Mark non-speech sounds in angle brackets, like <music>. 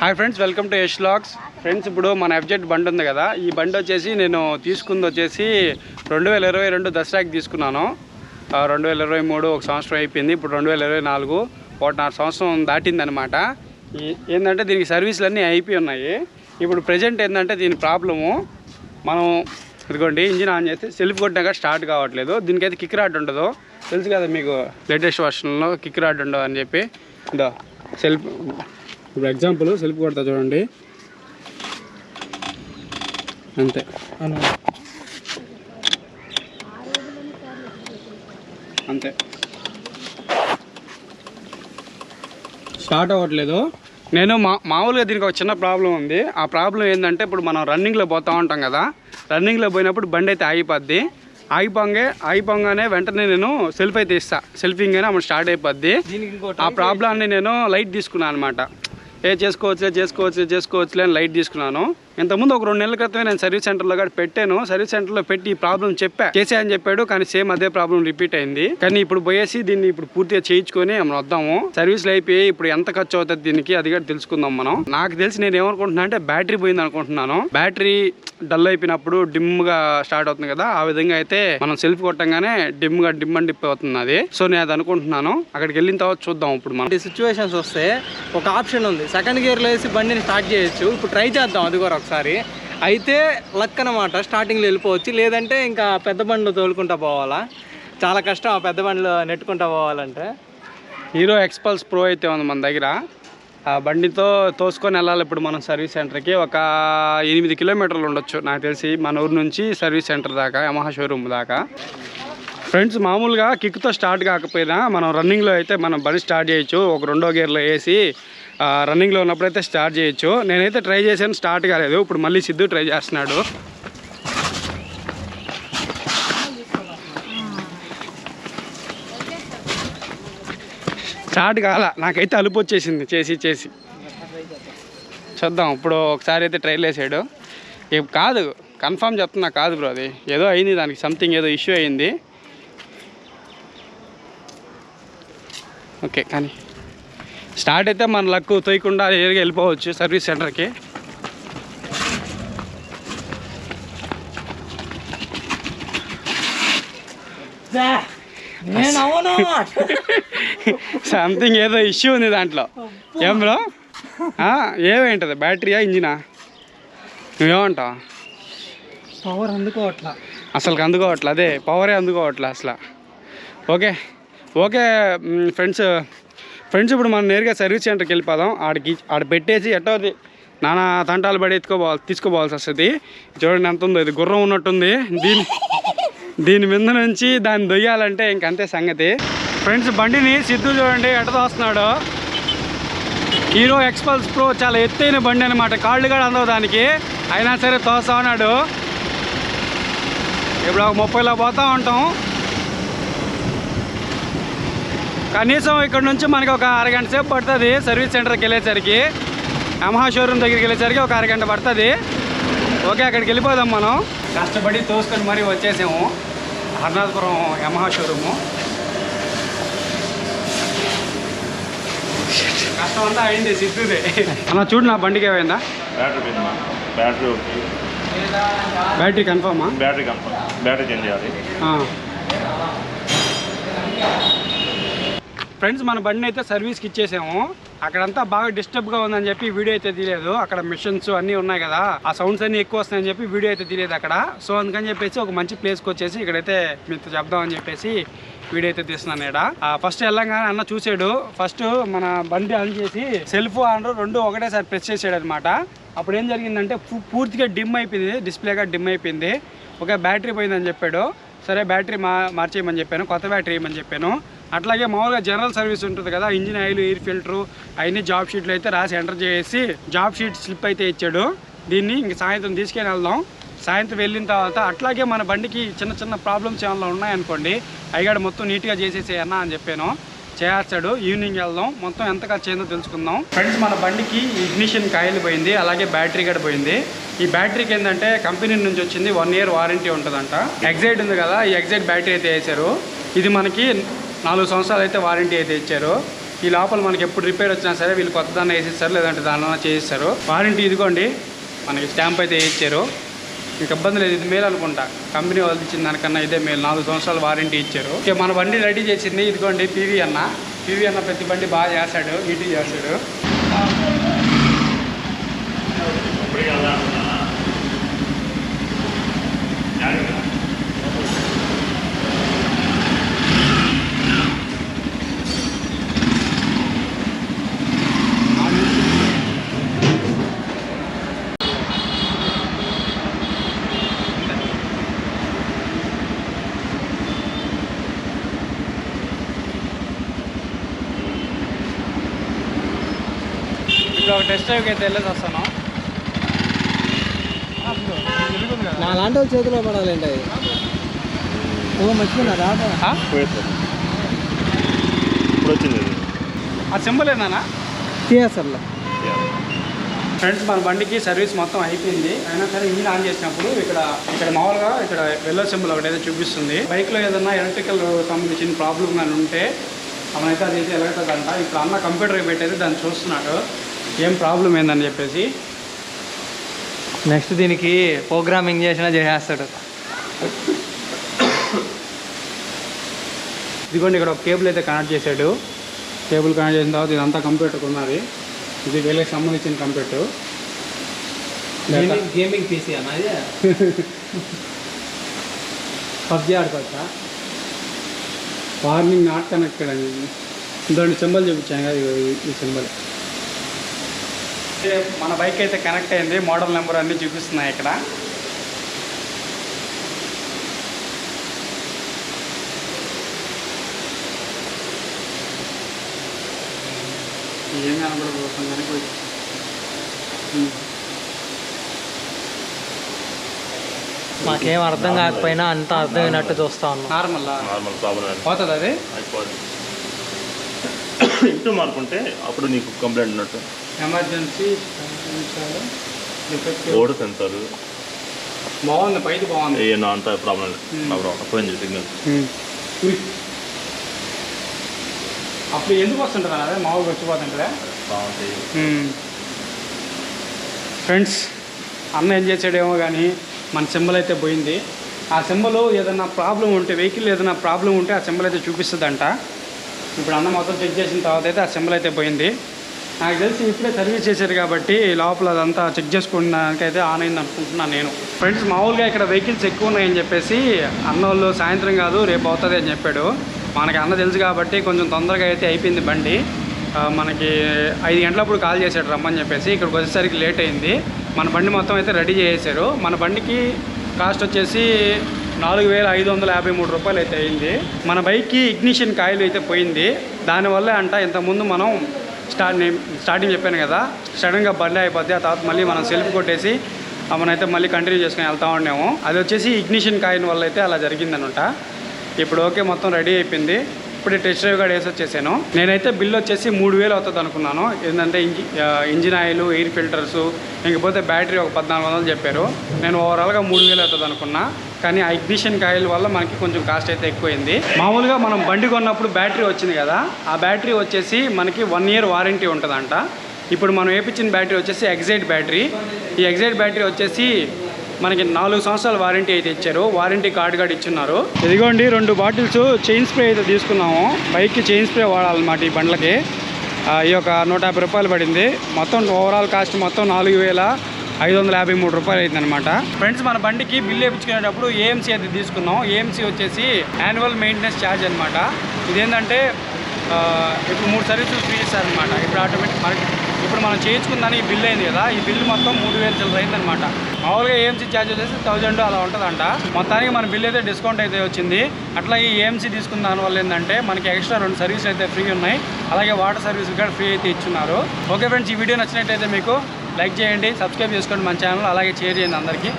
Hi friends welcome to Yash Lux friends ఇప్పుడు మన FZ బండి ఉంది కదా ఈ బండి వచ్చేసి నేను తీసుకుంది వచ్చేసి రెండు వేల ఇరవై రెండు దసరాకి తీసుకున్నాను. రెండు వేల ఇరవై మూడు ఒక సంవత్సరం అయిపోయింది. ఇప్పుడు రెండు వేల ఇరవై నాలుగు ఒకటిన్నర సంవత్సరం దాటిందనమాట. ఈ- ఏంటంటే దీనికి సర్వీసులన్నీ అయిపోయి ఉన్నాయి. ఇప్పుడు ప్రజెంట్ ఏంటంటే దీని ప్రాబ్లము మనం ఇదిగోండి ఇంజిన్ ఆన్ చేస్తే సెల్ఫ్ కొట్టినాక స్టార్ట్ కావట్లేదు. దీనికైతే కిక్ రాడ్ ఉండదు. తెలుసు కదా మీకు లేటెస్ట్ వర్షన్లో కిక్ రాడ్ ఉండదు అని చెప్పి. ఇదో సెల్ఫ్ ఇప్పుడు ఎగ్జాంపుల్ సెల్ఫ్ కొడతా చూడండి. అంతే. అంతే. స్టార్ట్ అవ్వట్లేదు. నేను మా మామూలుగా దీనికి ఒక చిన్న ప్రాబ్లం ఉంది. ఆ ప్రాబ్లం ఏంటంటే ఇప్పుడు మనం రన్నింగ్లో పోతూ ఉంటాం కదా. రన్నింగ్లో పోయినప్పుడు బండి అయితే ఆగిపోద్ది. ఆగిపోంగే ఆగిపోగానే వెంటనే నేను సెల్ఫ్ అయితే ఇస్తా. సెల్ఫింగ్ అప్పుడు స్టార్ట్ అయిపోద్ది. ఆ ప్రాబ్లాన్ని నేను లైట్ తీసుకున్నాను అనమాట ఏ చేసుకోవచ్చులే చేసుకోవచ్చు చేసుకోవచ్చులే అని లైట్ తీసుకున్నాను. ఇంతకుముందు ఒక రెండు నెలల క్రితమే నేను సర్వీస్ సెంటర్లో కూడా పెట్టాను. సర్వీస్ సెంటర్లో పెట్టి ఈ ప్రాబ్లం చెప్పా. చేసే అని చెప్పాడు కానీ సేమ్ అదే ప్రాబ్లం రిపీట్ అయింది. కానీ ఇప్పుడు పోయేసి దీన్ని ఇప్పుడు పూర్తిగా చేయించుకొని మనం వద్దాము. సర్వీస్లు అయిపోయి ఇప్పుడు ఎంత ఖర్చు అవుతుంది దీనికి అది కూడా తెలుసుకుందాం మనం. నాకు తెలిసి నేను ఏమనుకుంటున్నా అంటే బ్యాటరీ పోయింది అనుకుంటున్నాను. బ్యాటరీ డల్ అయిపోయినప్పుడు డిమ్గా స్టార్ట్ అవుతుంది కదా ఆ విధంగా అయితే మనం సెల్ఫ్ కొట్టంగానే డిమ్గా డిమ్ అని డిప్ అవుతుంది అది. సో నేను అది అనుకుంటున్నాను. అక్కడికి వెళ్ళిన తర్వాత చూద్దాం ఇప్పుడు మనం. సిచ్యువేషన్స్ వస్తే ఒక ఆప్షన్ ఉంది. సెకండ్ గేర్లో వేసి బండిని స్టార్ట్ చేయొచ్చు. ఇప్పుడు ట్రై చేద్దాం అది కూడా. ఒకసారి. అయితే లక్ అనమాట స్టార్టింగ్లో వెళ్ళిపోవచ్చు. లేదంటే ఇంకా పెద్ద బండ్లు తోలుకుంటా పోవాలా? చాలా కష్టం ఆ పెద్ద బండ్లు నెట్టుకుంటా పోవాలంటే. హీరో ఎక్స్పల్స్ ప్రో అయితే ఉంది మన దగ్గర. ఆ బండితో తోసుకొని వెళ్ళాలి ఇప్పుడు మనం సర్వీస్ సెంటర్కి. ఒక ఎనిమిది కిలోమీటర్లు ఉండొచ్చు. నాకు తెలిసి మన ఊరు నుంచి సర్వీస్ సెంటర్ దాకా యమహా షోరూమ్ దాకా. ఫ్రెండ్స్ మామూలుగా కిక్తో స్టార్ట్ కాకపోయినా మనం రన్నింగ్లో అయితే మనం బండి స్టార్ట్ చేయొచ్చు. ఒక రెండో గేర్లో వేసి రన్నింగ్లో ఉన్నప్పుడైతే స్టార్ట్ చేయొచ్చు. నేనైతే ట్రై చేశాను స్టార్ట్ కాలేదు. ఇప్పుడు మళ్ళీ సిద్ధు ట్రై చేస్తున్నాడు. స్టార్ట్ కాల నాకైతే అలుపు వచ్చేసింది. చేసి చేసి. చూద్దాం ఇప్పుడు ఒకసారి అయితే ట్రైల్ వేసాడు. ఏం కాదు కన్ఫామ్ చెప్తున్నా కాదు బ్రో అది. ఏదో అయింది దానికి సంథింగ్ ఏదో ఇష్యూ అయింది. ఓకే కానీ స్టార్ట్ అయితే మన లక్ తోయకుండా నేరుగా వెళ్ళిపోవచ్చు సర్వీస్ సెంటర్కి. సంథింగ్ ఏదో ఇష్యూ ఉంది దాంట్లో. ఏం బ్రో? ఏమేంటది? బ్యాటరీయా ఇంజినా? నువ్వేమంటావు? పవర్ అందుకోవట్లా. అసలు అందుకోవట్లే? అదే పవరే అందుకోవట్లే అసలు? ఓకే. ఓకే ఫ్రెండ్స్ ఫ్రెండ్స్ ఇప్పుడు మనం నేరుగా సర్వీస్ సెంటర్కి వెళ్ళిపోదాం. ఆడికి ఆడ పెట్టేసి ఎట్టోది నానా తంటాలు పడి ఎత్తుకోపోవాలి తీసుకోవాల్సి వస్తుంది. చూడండి ఎంత ఉందో ఇది గుర్రం ఉన్నట్టుంది. దీని దీని మీద నుంచి దాన్ని దొయ్యాలంటే ఇంకంతే సంగతి. ఫ్రెండ్స్ బండిని సిద్ధు చూడండి ఎట తోస్తున్నాడు హీరో ఎక్స్పల్స్ ప్రో చాలా ఎత్తైన బండి అనమాట కాళ్ళు కూడా అందవు దానికి. అయినా సరే తోస్తా ఉన్నాడు. ఇప్పుడు ఒక ముప్పైలో పోతా ఉంటాం. కనీసం ఇక్కడ నుంచి మనకి ఒక అరగంట సేపు పడుతుంది. సర్వీస్ సెంటర్కి వెళ్ళేసరికి యమహా షోరూమ్ దగ్గరికి వెళ్ళేసరికి ఒక అరగంట పడుతుంది. ఓకే అక్కడికి వెళ్ళిపోదాం మనం. కష్టపడి తోసుకొని మరీ వచ్చేసాము. Harnathapuram Yamaha showroom. కష్టం అంతా అయింది సిద్ధుదే అన్న చూడు నా బండికి ఏమైందా? బ్యాటరీ బ్యాటరీ బ్యాటరీ కన్ఫర్మా బ్యాటరీ కన్ఫర్మ్ బ్యాటరీ చేంజ్ చేయాలి. ఫ్రెండ్స్ మన బండిని అయితే సర్వీస్కి ఇచ్చేసాము. అక్కడంతా బాగా డిస్టర్బ్గా ఉందని చెప్పి వీడియో అయితే తీయలేదు. అక్కడ మిషన్స్ అన్నీ ఉన్నాయి కదా ఆ సౌండ్స్ అన్నీ ఎక్కువ వస్తాయని చెప్పి వీడియో అయితే తీయలేదు అక్కడ. సో అందుకని చెప్పేసి ఒక మంచి ప్లేస్కి వచ్చేసి ఇక్కడైతే మీతో చెప్దామని చెప్పేసి వీడియో అయితే తీస్తున్నాను ఇక్కడ. ఫస్ట్ వెళ్ళంగానే అన్న చూసాడు. ఫస్ట్ మన బండి ఆన్ చేసి సెల్ఫ్ ఆన్ రెండు ఒకటేసారి ప్రెస్ చేసాడు అనమాట అప్పుడు ఏం జరిగిందంటే పూర్తిగా డిమ్ అయిపోయింది. డిస్ప్లేగా డిమ్ అయిపోయింది. ఒక బ్యాటరీ పోయిందని చెప్పాడు. సరే బ్యాటరీ మా మార్చేయమని చెప్పాను. కొత్త బ్యాటరీ ఇవ్వమని చెప్పాను. అట్లాగే మామూలుగా జనరల్ సర్వీస్ ఉంటుంది కదా ఇంజిన్ ఆయిల్ ఎయిర్ ఫిల్టరు అవన్నీ జాబ్ షీట్లు అయితే రాసి ఎంటర్ చేసి జాబ్ షీట్ స్లిప్ అయితే ఇచ్చాడు. దీన్ని ఇంక సాయంత్రం తీసుకెళ్ళి వెళ్దాం. సాయంత్రం వెళ్ళిన తర్వాత అట్లాగే మన బండికి చిన్న చిన్న ప్రాబ్లమ్స్ ఏమైనా ఉన్నాయనుకోండి అయ్యాడు మొత్తం నీట్గా చేసేసేయన్నా అని చెప్పాను. చేస్తాడు. ఈవినింగ్ వెళ్దాం. మొత్తం ఎంత ఖర్చు అయిందో తెలుసుకుందాం. ఫ్రెండ్స్ మన బండికి ఇగ్నిషన్ కాయలు పోయింది అలాగే బ్యాటరీ కూడా పోయింది. ఈ బ్యాటరీకి ఏంటంటే కంపెనీ నుంచి వచ్చింది వన్ ఇయర్ వారంటీ ఉంటుందంట. ఎగ్జైట్ ఉంది కదా ఈ ఎగ్జైట్ బ్యాటరీ అయితే వేసారు ఇది మనకి నాలుగు సంవత్సరాలు అయితే వారంటీ అయితే ఇచ్చారు. ఈ లోపల మనకి ఎప్పుడు రిపేర్ వచ్చినా సరే వీళ్ళు కొత్త దాన్ని వేసిస్తారు లేదంటే దానిలో చేయిస్తారు వారంటీ ఇదిగోండి మనకి స్టాంప్ అయితే వేయించారు మీకు ఇబ్బంది లేదు ఇది మేలు అనుకుంటా. కంపెనీ వాళ్ళు ఇచ్చిన దానికన్నా ఇదే మేలు. నాలుగు సంవత్సరాలు వారంటీ ఇచ్చారు. ఓకే మన బండి రెడీ చేసింది. ఇదిగోండి పీవీ అన్న. పీవీ అన్న ప్రతి బండి బాగా చేస్తాడు నీట్గా చేస్తాడు. ఇప్పుడు ఒక టెస్ట్ డ్రైవ్కి అయితే వెళ్ళేసి వస్తాను. నా లాంటి వాళ్ళ చేతిలో పడాలండి. అది ఓ మర్చిపోయినా రాదా ఆ? పోయేస్తారు ఇప్పుడు వచ్చింది. ఆ సింబల్ ఏందన్నా టీఎస్ఆర్లో. ఫ్రెండ్స్ మన బండికి సర్వీస్ మొత్తం అయిపోయింది. అయినా సరే ఇంజిన్ ఆన్ చేసినప్పుడు ఇక్కడ ఇక్కడ మామూలుగా ఇక్కడ ఎల్లో సింబల్ ఒకటి అయితే చూపిస్తుంది. బైక్లో ఏదైనా ఎలక్ట్రికల్ సంబంధించిన ప్రాబ్లం కానీ ఉంటే మనైతే అది అయితే ఎలగదంట ఇప్పుడు అన్న కంప్యూటర్ పెట్టేది దాన్ని చూస్తున్నాడు. ఏం ప్రాబ్లం ఏందని చెప్పేసి. నెక్స్ట్ దీనికి ప్రోగ్రామింగ్ చేసినా చేసేస్తాడు. ఇదిగోండి ఇక్కడ ఒక కేబుల్ అయితే కనెక్ట్ చేశాడు. కేబుల్ కనెక్ట్ చేసిన తర్వాత ఇదంతా కంప్యూటర్ ఉన్నది. ఇది వీళ్ళకి సంబంధించిన కంప్యూటర్. గేమింగ్ పీసీ అన్న ఇది? పబ్జీ ఆడుకోవచ్చా? వార్నింగ్ నాట్ కనెక్టెడ్ అని. దాని సింబల్ చూపించాను కదా ఈ- ఈ సింబల్ మన బైక్ అయితే కనెక్ట్ అయింది. మోడల్ నెంబర్ అన్నీ చూపిస్తున్నాయి ఇక్కడ. ఏం కనపడబోతుంది కానీ. మాకేం అర్థం కాకపోయినా అంత అర్థమైనట్టు చూస్తా ఉన్నాం. నార్మల్? నార్మల్ ప్రాబ్లం పోతుంది అది? అయిపోతుంది <coughs> ఇంటూ మార్పుంటే అప్పుడు నీకు కంప్లైంట్ ఉన్నట్టు. ఎమర్జెన్సీ ఓడు సెన్సార్. బాగుంది పైది బాగుంది. ఏమన్నా అంత ప్రాబ్లం పోయింది సిగ్నల్. అప్పుడు ఎందుకు వస్తుంటుంది అదే మామూలుగా వచ్చిపోతుంటుందా ఫ్రెండ్స్ అన్న ఏం చేసాడేమో కానీ మన సింబల్ అయితే పోయింది. ఆ సింబల్ ఏదైనా ప్రాబ్లం ఉంటే వెహికల్ ఏదైనా ప్రాబ్లం ఉంటే ఆ సింబల్ అయితే చూపిస్తుందంట. ఇప్పుడు అన్న మొత్తం చెక్ చేసిన తర్వాత అయితే ఆ సింబల్ అయితే పోయింది. నాకు తెలిసి ఇప్పుడే సర్వీస్ చేశారు కాబట్టి లోపల అదంతా చెక్ చేసుకోవడానికైతే ఆన్ అయింది అనుకుంటున్నాను నేను. ఫ్రెండ్స్ మామూలుగా ఇక్కడ వెహికల్స్ ఎక్కువ ఉన్నాయని చెప్పేసి అన్నోళ్ళు సాయంత్రం కాదు రేపు అవుతుంది అని చెప్పాడు. మనకి అన్న తెలుసు కాబట్టి కొంచెం తొందరగా అయితే అయిపోయింది బండి. మనకి ఐదు గంటలప్పుడు కాల్ చేశాడు రమ్మని చెప్పేసి ఇక్కడికి వచ్చేసరికి లేట్ అయింది. మన బండి మొత్తం అయితే రెడీ చేసేసారు మన బండికి కాస్ట్ వచ్చేసి నాలుగు వేల ఐదు వందల యాభై మూడు రూపాయలు అయితే అయింది. మన బైక్కి ఇగ్నిషన్ కాయిల్ అయితే పోయింది. దానివల్లే అంట ఇంతకుముందు మనం స్టార్ట్ నేను స్టార్టింగ్ చెప్పాను కదా సడన్గా బండి అయిపోద్ది ఆ తర్వాత మళ్ళీ మనం సెల్ఫ్ కొట్టేసి ఆ మనమైతే మళ్ళీ కంటిన్యూ చేసుకుని వెళ్తా ఉన్నాము అది వచ్చేసి ఇగ్నిషన్ కాయిన్ వల్ల అయితే అలా జరిగిందనమాట. ఇప్పుడు ఓకే మొత్తం రెడీ అయిపోయింది. ఇప్పుడు టెస్ట్ డ్రైవ్ కూడా వేసి వచ్చేసాను నేనైతే బిల్ వచ్చేసి మూడు వేలు అవుతుంది అనుకున్నాను. ఏంటంటే ఇంజి ఇంజిన్ ఆయిల్ ఎయిర్ ఫిల్టర్స్ ఇంకపోతే బ్యాటరీ ఒక పద్నాలుగు వందలు చెప్పారు. నేను ఓవరాల్గా మూడు వేలు అవుతుంది అనుకున్నా. కానీ ఆ ఇగ్నిషన్ కాయిల్ వల్ల మనకి కొంచెం కాస్ట్ అయితే ఎక్కువైంది. మామూలుగా మనం బండి కొన్నప్పుడు బ్యాటరీ వచ్చింది కదా ఆ బ్యాటరీ వచ్చేసి మనకి వన్ ఇయర్ వారంటీ ఉంటుందంట. ఇప్పుడు మనం వేపించిన బ్యాటరీ వచ్చేసి ఎగ్జైట్ బ్యాటరీ. ఈ ఎగ్జైట్ బ్యాటరీ వచ్చేసి మనకి నాలుగు సంవత్సరాల వారంటీ అయితే ఇచ్చారు. వారంటీ కార్డు కూడా ఇచ్చున్నారు. ఇదిగోండి రెండు బాటిల్స్ చైన్ స్ప్రే అయితే తీసుకున్నాము. బైక్కి చైన్ స్ప్రే వాడాలన్నమాట ఈ బండ్లకి. ఈ యొక్క నూట యాభై రూపాయలు పడింది. మొత్తం ఓవరాల్ కాస్ట్ మొత్తం నాలుగు వేల ఐదు వందల యాభై మూడు రూపాయలు అయిందనమాట ఫ్రెండ్స్ మన బండికి బిల్ వేయించుకునేటప్పుడు ఏఎంసీ అయితే తీసుకున్నాం. ఏఎంసీ వచ్చేసి యాన్యువల్ మెయింటెనెన్స్ ఛార్జ్ అనమాట ఇదేంటంటే ఇప్పుడు మూడు సర్వీసులు ఫ్రీ ఇస్తారనమాట ఇప్పుడు ఆటోమేటిక్ మనకి ఇప్పుడు మనం చేయించుకుందని ఈ బిల్ అయింది కదా ఈ బిల్ మొత్తం మూడు వేల చిల్లర అయిందనమాట మామూలుగా ఏఎంసీ ఛార్జ్ వచ్చేసి థౌజండ్ అలా ఉంటుందంట. మొత్తానికి మన బిల్ అయితే డిస్కౌంట్ అయితే వచ్చింది. అట్లా ఈ ఏఎంసీ తీసుకున్న దానివల్ల ఏంటంటే మనకి ఎక్స్ట్రా రెండు సర్వీసులు అయితే ఫ్రీ ఉన్నాయి. అలాగే వాటర్ సర్వీస్ కూడా ఫ్రీ అయితే ఇచ్చున్నారు. ఓకే ఫ్రెండ్స్ ఈ వీడియో నచ్చినట్లయితే మీకు లైక్ చేయండి సబ్స్క్రైబ్ చేసుకోండి మన ఛానల్ అలాగే షేర్ చేయండి అందరికీ.